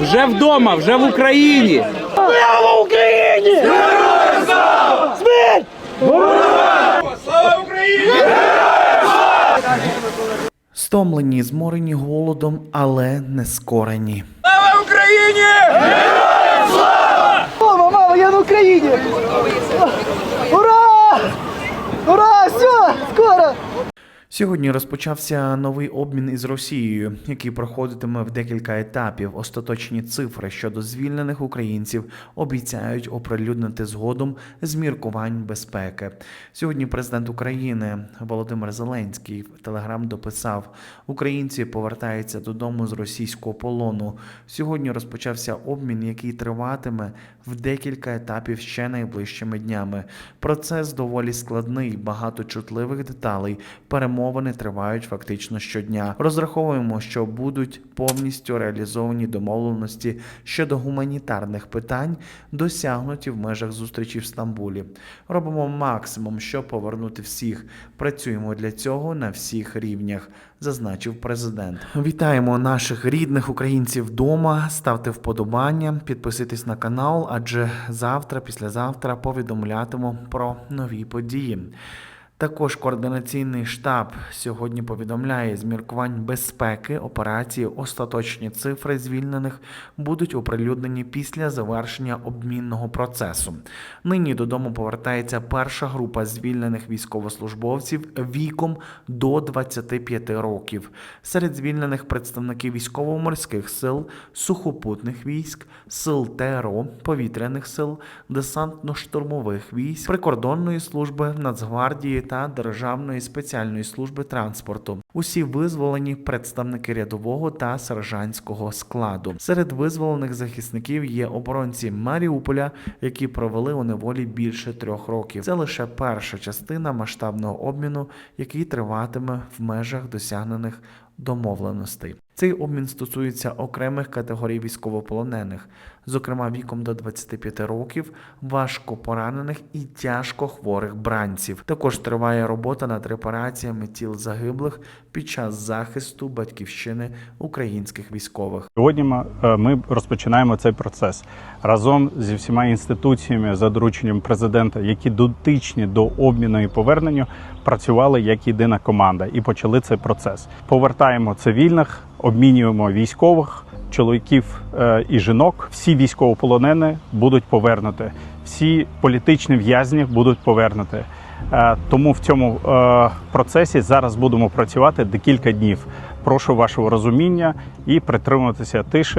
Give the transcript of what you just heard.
Вже вдома, вже в Україні. Слава Україні! Героям слава! Смерть! Стомлені, зморені голодом, але не скорені. Слава Україні! Слава! Мама, мама, я на Україні! Сьогодні розпочався новий обмін із Росією, який проходитиме в декілька етапів. Остаточні цифри щодо звільнених українців обіцяють оприлюднити згодом з міркувань безпеки. Сьогодні президент України Володимир Зеленський в телеграм дописав: Українці повертаються додому з російського полону. Сьогодні розпочався обмін, який триватиме в декілька етапів ще найближчими днями. Процес доволі складний, багато чутливих деталей. Перемовини тривають фактично щодня. Розраховуємо, що будуть повністю реалізовані домовленості щодо гуманітарних питань, досягнуті в межах зустрічі в Стамбулі. Робимо максимум, щоб повернути всіх. Працюємо для цього на всіх рівнях, зазначив президент. Вітаємо наших рідних українців вдома. Ставте вподобання, підписуйтесь на канал, адже завтра, післязавтра повідомлятиму про нові події. Також координаційний штаб сьогодні повідомляє з міркувань безпеки операції остаточні цифри звільнених будуть оприлюднені після завершення обмінного процесу. Нині додому повертається перша група звільнених військовослужбовців віком до 25 років. Серед звільнених представники військово-морських сил, сухопутних військ, сил ТРО, повітряних сил, десантно-штурмових військ, прикордонної служби, Нацгвардії та Державної спеціальної служби транспорту. Усі визволені представники рядового та сержантського складу. Серед визволених захисників є оборонці Маріуполя, які провели у неволі більше трьох років. Це лише перша частина масштабного обміну, який триватиме в межах досягнених домовленостей. Цей обмін стосується окремих категорій військовополонених, зокрема віком до 25 років, важко поранених і тяжко хворих бранців. Також триває робота над репараціями тіл загиблих під час захисту батьківщини українських військових. Сьогодні ми- е, розпочинаємо цей процес разом зі всіма інституціями за дорученням президента, які дотичні до обміну і повернення, працювали як єдина команда і почали цей процес. Повертаємо цивільних, обмінюємо військових. Чоловіків е, і жінок, всі військовополонені будуть повернуті, всі політичні в'язні будуть повернуті. Е, Тому в цьому е, процесі зараз будемо працювати декілька днів. Прошу вашого розуміння і притримуватися тиші.